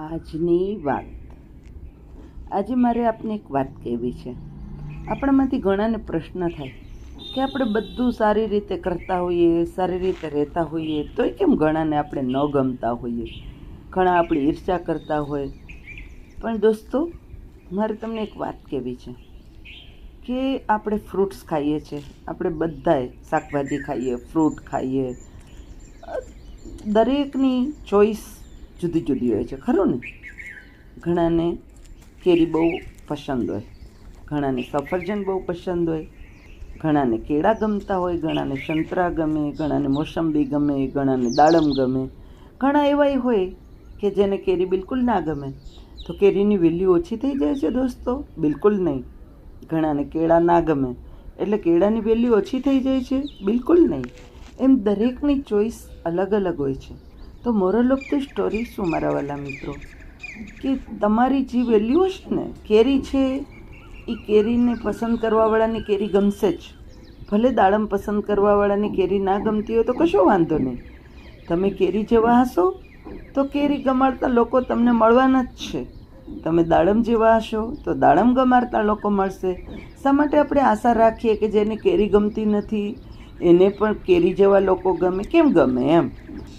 આજની વાત. આજે મારે આપને એક વાત કહેવી છે. આપણામાંથી ઘણાને પ્રશ્ન થાય કે આપણે બધું સારી રીતે કરતા હોઈએ, સારી રીતે રહેતા હોઈએ, તોય કેમ ઘણાને આપણે ન ગમતા હોઈએ? ઘણા આપણી ઈર્ષા કરતા હોય. પણ દોસ્તો, મારે તમને એક વાત કહેવી છે કે આપણે ફ્રૂટ્સ ખાઈએ છીએ આપણે બધાએ શાકભાજી ખાઈએ, ફ્રૂટ ખાઈએ. દરેકની ચોઈસ જુદી જુદી હોય છે, ખરું ને? ઘણાને કેરી બહુ પસંદ હોય, ઘણાને સફરજન બહુ પસંદ હોય, ઘણાને કેળા ગમતા હોય, ઘણાને સંતરા ગમે, ઘણાને મોસંબી ગમે, ઘણાને દાડમ ગમે, ઘણા એવાય હોય કે જેને કેરી બિલકુલ ના ગમે. તો કેરીની વેલ્યુ ઓછી થઈ જાય છે દોસ્તો? બિલકુલ નહીં. ઘણાને કેળા ના ગમે. એટલે કેળાની વેલ્યુ ઓછી થઈ જાય છે? બિલકુલ નહીં. એમ દરેકની ચોઈસ અલગ અલગ હોય છે. તો મોરલ ઓફ ધ સ્ટોરી શું, મારા વાલા મિત્રો? કે તમારી જે વેલ્યુ હશે ને, કેરી છે એ કેરીને પસંદ કરવાવાળાની કેરી ગમશે જ. ભલે દાડમ પસંદ કરવાવાળાની કેરી ના ગમતી હોય તો કશો વાંધો નહીં. તમે કેરી જેવા હશો, તો કેરી ગમાડતા લોકો તમને મળવાના જ છે. તમે દાડમ જેવા હશો, તો દાડમ ગમાડતા લોકો મળશે. શા માટે આપણે આશા રાખીએ કે જેને કેરી ગમતી નથી, એને પણ કેરી જેવા લોકો ગમે, કેમ ગમે એમ?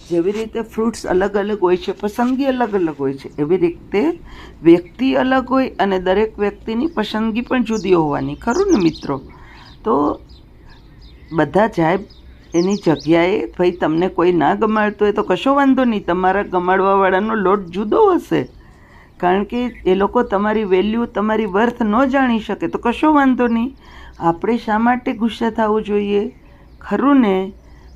જેવી રીતે ફ્રૂટ્સ અલગ અલગ હોય છે, પસંદગી અલગ અલગ હોય છે, એવી રીતે વ્યક્તિ અલગ હોય અને દરેક વ્યક્તિની પસંદગી પણ જુદી હોવાની, ખરું ને મિત્રો? તો બધા જાય એની જગ્યાએ, ભાઈ, તમને કોઈ ના ગમાડતું હોય તો કશો વાંધો નહીં, તમારા ગમાડવાવાળાનો લોટ જુદો હશે. કારણ કે એ લોકો તમારી વેલ્યુ તમારી વર્થ ન જાણી શકે, તો કશો વાંધો નહીં. આપણે શા માટે ગુસ્સે થવું જોઈએ? ખરું ને?